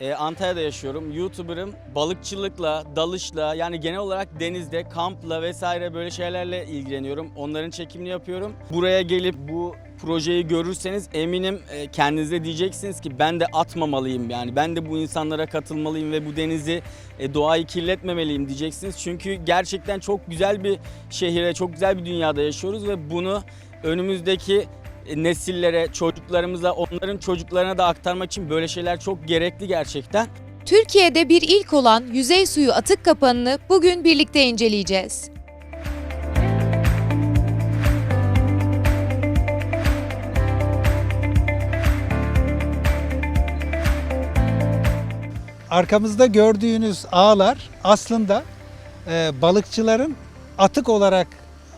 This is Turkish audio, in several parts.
Ee, Antalya'da yaşıyorum. YouTuber'ım. Balıkçılıkla, dalışla yani genel olarak denizde kampla vesaire böyle şeylerle ilgileniyorum. Onların çekimini yapıyorum. Buraya gelip bu projeyi görürseniz eminim e, kendinize diyeceksiniz ki ben de atmamalıyım yani ben de bu insanlara katılmalıyım ve bu denizi e, doğayı kirletmemeliyim diyeceksiniz. Çünkü gerçekten çok güzel bir şehire, çok güzel bir dünyada yaşıyoruz ve bunu önümüzdeki e, nesillere, çocuklarımıza, onların çocuklarına da aktarmak için böyle şeyler çok gerekli gerçekten. Türkiye'de bir ilk olan yüzey suyu atık kapanını bugün birlikte inceleyeceğiz. Arkamızda gördüğünüz ağlar aslında e, balıkçıların atık olarak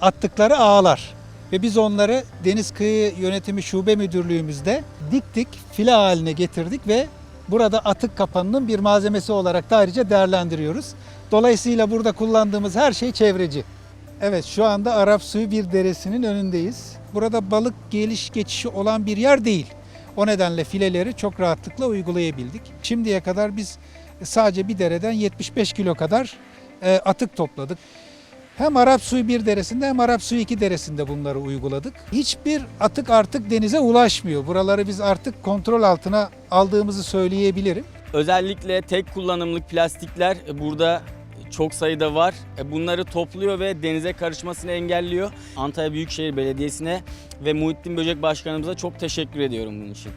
attıkları ağlar. Ve biz onları Deniz Kıyı Yönetimi Şube Müdürlüğümüzde diktik, file haline getirdik ve burada atık kapanının bir malzemesi olarak da ayrıca değerlendiriyoruz. Dolayısıyla burada kullandığımız her şey çevreci. Evet şu anda Arap Suyu bir deresinin önündeyiz. Burada balık geliş geçişi olan bir yer değil. O nedenle fileleri çok rahatlıkla uygulayabildik. Şimdiye kadar biz sadece bir dereden 75 kilo kadar e, atık topladık. Hem Arap Suyu bir deresinde hem Arap Suyu iki deresinde bunları uyguladık. Hiçbir atık artık denize ulaşmıyor. Buraları biz artık kontrol altına aldığımızı söyleyebilirim. Özellikle tek kullanımlık plastikler e, burada çok sayıda var. E, Bunları topluyor ve denize karışmasını engelliyor. Antalya Büyükşehir Belediyesi'ne ve Muhittin Böcek Başkanımıza çok teşekkür ediyorum bunun için.